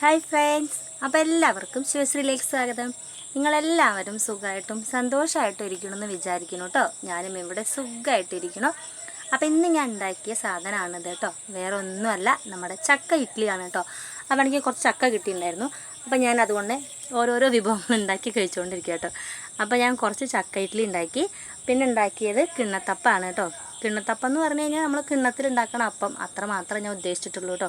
Hi friends അപ്പോൾ എല്ലാവർക്കും ശിവശ്രീലേക്ക് സ്വാഗതം. നിങ്ങളെല്ലാവരും സുഖമായിട്ടും സന്തോഷമായിട്ടും ഇരിക്കണമെന്ന് വിചാരിക്കുന്നു കേട്ടോ ഞാനും ഇവിടെ സുഖമായിട്ടിരിക്കണം അപ്പോൾ ഇന്ന് ഞാൻ ഉണ്ടാക്കിയ സാധനമാണിത് കേട്ടോ വേറെ ഒന്നുമല്ല നമ്മുടെ ചക്ക ഇഡ്ഡലിയാണ് കേട്ടോ അപ്പോൾ എനിക്ക് കുറച്ച് ചക്ക കിട്ടിയിട്ടുണ്ടായിരുന്നു. അപ്പോൾ ഞാൻ അതുകൊണ്ട് ഓരോരോ വിഭവങ്ങൾ ഉണ്ടാക്കി കഴിച്ചുകൊണ്ടിരിക്കുക കേട്ടോ അപ്പോൾ ഞാൻ കുറച്ച് ചക്ക ഇഡ്ഡലി ഉണ്ടാക്കി. പിന്നെ ഉണ്ടാക്കിയത് കിണ്ണത്തപ്പാണ് കേട്ടോ കിണ്ണത്തപ്പം എന്ന് പറഞ്ഞു കഴിഞ്ഞാൽ നമ്മൾ കിണ്ണത്തിൽ ഉണ്ടാക്കണ അപ്പം അത്ര മാത്രമേ ഞാൻ ഉദ്ദേശിച്ചിട്ടുള്ളൂ കേട്ടോ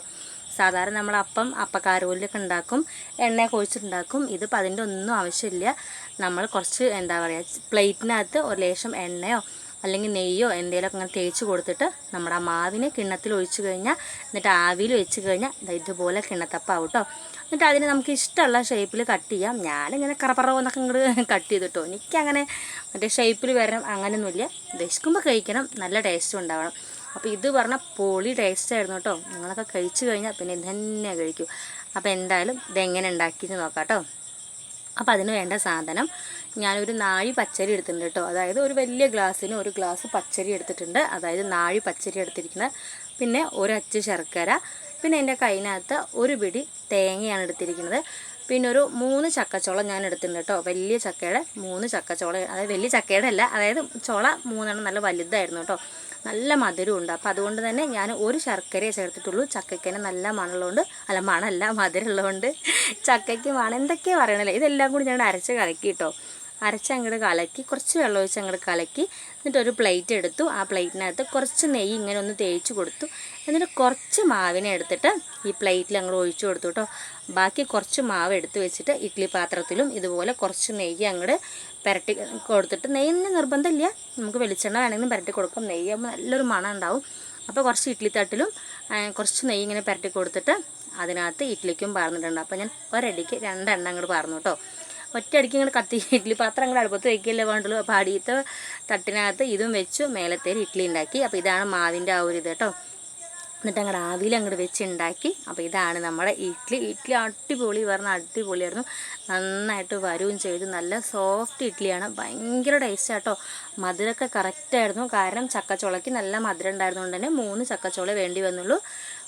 സാധാരണ നമ്മൾ അപ്പം അപ്പക്കാരോലിലൊക്കെ ഉണ്ടാക്കും എണ്ണ കൊഴിച്ചിട്ടുണ്ടാക്കും. ഇതിപ്പോൾ അതിന്റെ ഒന്നും ആവശ്യമില്ല. നമ്മൾ കുറച്ച് എന്താ പറയുക പ്ലേറ്റിനകത്ത് ഒരു ലേശം എണ്ണയോ അല്ലെങ്കിൽ നെയ്യോ എന്തെങ്കിലുമൊക്കെ അങ്ങനെ തേച്ച് കൊടുത്തിട്ട് നമ്മുടെ ആ മാവിനെ കിണ്ണത്തിൽ ഒഴിച്ച് കഴിഞ്ഞാൽ എന്നിട്ട് ആവിയിൽ വെച്ച് കഴിഞ്ഞാൽ ഇതുപോലെ കിണ്ണത്തപ്പാവും കേട്ടോ എന്നിട്ട് അതിനെ നമുക്ക് ഇഷ്ടമുള്ള ഷേപ്പിൽ കട്ട് ചെയ്യാം. ഞാനിങ്ങനെ കറപ്പറ എന്നൊക്കെ ഇങ്ങോട്ട് കട്ട് ചെയ്തിട്ടോ. എനിക്കങ്ങനെ മറ്റേ ഷേപ്പിൽ വരണം അങ്ങനെയൊന്നുമില്ല. വിശക്കുമ്പോൾ കഴിക്കണം. നല്ല ടേസ്റ്റും ഉണ്ടാവണം. അപ്പോൾ ഇത് പറഞ്ഞാൽ പൊളി ടേസ്റ്റ് ആയിരുന്നു കേട്ടോ. നിങ്ങളൊക്കെ കഴിച്ചു കഴിഞ്ഞാൽ പിന്നെ തന്നെ കഴിക്കൂ. അപ്പോൾ എന്തായാലും ഇതെങ്ങനെ ഉണ്ടാക്കിയെന്ന് നോക്കാം കേട്ടോ. അപ്പോൾ അതിന് വേണ്ട സാധനം ഞാനൊരു നാഴി പച്ചരി എടുത്തിട്ടുണ്ട് കേട്ടോ. അതായത് ഒരു വലിയ ഗ്ലാസ്സിന് ഒരു ഗ്ലാസ് പച്ചരി എടുത്തിട്ടുണ്ട്. അതായത് നാഴി പച്ചരി എടുത്തിരിക്കുന്നത്. പിന്നെ ഒരച്ച് ശർക്കര. പിന്നെ എന്റെ കൈനകത്ത് ഒരു പിടി തേങ്ങയാണ് എടുത്തിരിക്കുന്നത്. പിന്നെ ഒരു മൂന്ന് ചക്കച്ചോളം ഞാൻ എടുത്തിട്ടുണ്ട് കേട്ടോ. വലിയ ചക്കയുടെ മൂന്ന് ചക്കച്ചോള. അതായത് വലിയ ചക്കയുടെ അല്ല അതായത് ചോള മൂന്നെണ്ണം നല്ല വലുതായിരുന്നു കേട്ടോ. നല്ല മധുരമുണ്ട് അപ്പോൾ അതുകൊണ്ട് തന്നെ ഞാൻ ഒരു ശർക്കരയെ ചേർത്തിട്ടുള്ളൂ. ചക്കയ്ക്കന് നല്ല മണമുള്ളതുകൊണ്ട് അല്ല മണമല്ല മധുരമുള്ളതുകൊണ്ട് ചക്കയ്ക്ക് മണം. എന്തൊക്കെയാണ് പറയണല്ലേ ഇതെല്ലാം കൂടി ഞാൻ അരച്ച് കലക്കി കേട്ടോ അരച്ച് അങ്ങോട്ട് കലക്കി കുറച്ച് വെള്ളം ഒഴിച്ച് അങ്ങോട്ട് കലക്കി എന്നിട്ട് ഒരു പ്ലേറ്റ് എടുത്തു. ആ പ്ലേറ്റിനകത്ത് കുറച്ച് നെയ്യ് ഇങ്ങനെ ഒന്ന് തേച്ച് കൊടുത്തു. എന്നിട്ട് കുറച്ച് മാവിനെ എടുത്തിട്ട് ഈ പ്ലേറ്റിൽ അങ്ങോട്ട് ഒഴിച്ചു കൊടുത്തു കേട്ടോ ബാക്കി കുറച്ച് മാവ് എടുത്ത് വെച്ചിട്ട് ഇഡ്ഡലി പാത്രത്തിലും ഇതുപോലെ കുറച്ച് നെയ്യ് അങ്ങോട്ട് പുരട്ടി കൊടുത്തിട്ട്. നെയ്യിന് നിർബന്ധമില്ല. നമുക്ക് വെളിച്ചെണ്ണ വേണമെങ്കിലും പുരട്ടി കൊടുക്കാം. നെയ്യാകുമ്പോൾ നല്ലൊരു മണം ഉണ്ടാവും. അപ്പോൾ കുറച്ച് ഇഡ്ഡലി തട്ടിലും കുറച്ച് നെയ്യ് ഇങ്ങനെ പുരട്ടി കൊടുത്തിട്ട് അതിനകത്ത് ഇഡ്ഡലിക്കും പാർന്നിട്ടുണ്ട്. അപ്പോൾ ഞാൻ ഒരടിക്ക് രണ്ടെണ്ണം അങ്ങോട്ട് പാർന്നു കേട്ടോ ഒറ്റയടിക്ക് ഇങ്ങനെ കത്തി ഇഡ്ഡലി പാത്രം അങ്ങനെ അടുപ്പത്ത് വയ്ക്കില്ലേ വേണ്ടുള്ളൂ. അപ്പോൾ അടിയത്തെ തട്ടിനകത്ത് ഇതും വെച്ചു മേലത്തേര് ഇഡ്ഡലി ഉണ്ടാക്കി അപ്പോൾ ഇതാണ് മാവിന്റെ ആ ഒരു ഇത് കേട്ടോ എന്നിട്ട് അങ്ങോട്ട് ആവിയിൽ അങ്ങോട്ട് വെച്ച് ഉണ്ടാക്കി അപ്പോൾ ഇതാണ് നമ്മുടെ ഇഡ്ഡലി ഇഡ്ഡലി അടിപൊളി. പറഞ്ഞാൽ അടിപൊളിയായിരുന്നു. നന്നായിട്ട് വരുകയും ചെയ്തു. നല്ല സോഫ്റ്റ് ഇഡ്ഡലിയാണ് ഭയങ്കര ടേസ്റ്റ് ആട്ടോ മധുരമൊക്കെ കറക്റ്റായിരുന്നു കാരണം ചക്കച്ചോളയ്ക്ക് നല്ല മധുരം ഉണ്ടായിരുന്നുകൊണ്ട് തന്നെ മൂന്ന് ചക്കച്ചോള വേണ്ടി വന്നുള്ളൂ.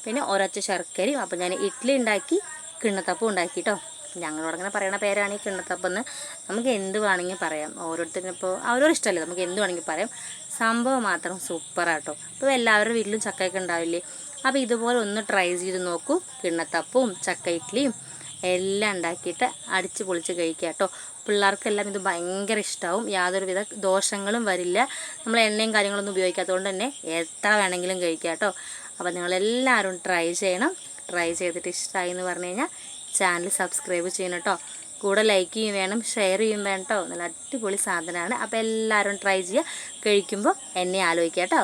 പിന്നെ ഒരൊറ്റ ശർക്കരയും. അപ്പോൾ ഞാൻ ഇഡ്ഡലി ഉണ്ടാക്കി കിണ്ണത്തപ്പം ഉണ്ടാക്കി കേട്ടോ ഞങ്ങളോട് അങ്ങനെ പറയണ പേരാണ് ഈ കിണ്ണത്തപ്പം എന്ന് നമുക്ക് എന്ത് വേണമെങ്കിൽ പറയാം. ഓരോരുത്തരും ഇപ്പോൾ അവരോട് ഇഷ്ടമല്ലേ? നമുക്ക് എന്ത് വേണമെങ്കിൽ പറയാം. സംഭവം മാത്രം സൂപ്പറാട്ടോ. അപ്പോൾ എല്ലാവരുടെ വീട്ടിലും ചക്കയൊക്കെ ഉണ്ടാവില്ലേ? അപ്പോൾ ഇതുപോലെ ഒന്ന് ട്രൈ ചെയ്ത് നോക്കൂ. കിണ്ണത്തപ്പവും ചക്ക ഇഡ്ഡലിയും എല്ലാം ഉണ്ടാക്കിയിട്ട് അടിച്ച് പൊളിച്ച് കഴിക്കുക കേട്ടോ. പിള്ളേർക്കെല്ലാം ഇത് ഭയങ്കര ഇഷ്ടമാവും യാതൊരുവിധ ദോഷങ്ങളും വരില്ല. നമ്മൾ എണ്ണയും കാര്യങ്ങളൊന്നും ഉപയോഗിക്കാത്തതുകൊണ്ട് തന്നെ എത്ര വേണമെങ്കിലും കഴിക്കുക കേട്ടോ. അപ്പോൾ നിങ്ങളെല്ലാവരും ട്രൈ ചെയ്യണം. ട്രൈ ചെയ്തിട്ട് ഇഷ്ടമായി എന്ന് പറഞ്ഞു കഴിഞ്ഞാൽ ചാനൽ സബ്സ്ക്രൈബ് ചെയ്യണം കേട്ടോ കൂടെ ലൈക്ക് ചെയ്യും വേണം ഷെയർ ചെയ്യും വേണം കേട്ടോ നല്ല അടിപൊളി സാധനമാണ്. അപ്പോൾ എല്ലാവരും ട്രൈ ചെയ്യുക. കഴിക്കുമ്പോൾ എന്നെ ആലോചിക്കാം കേട്ടോ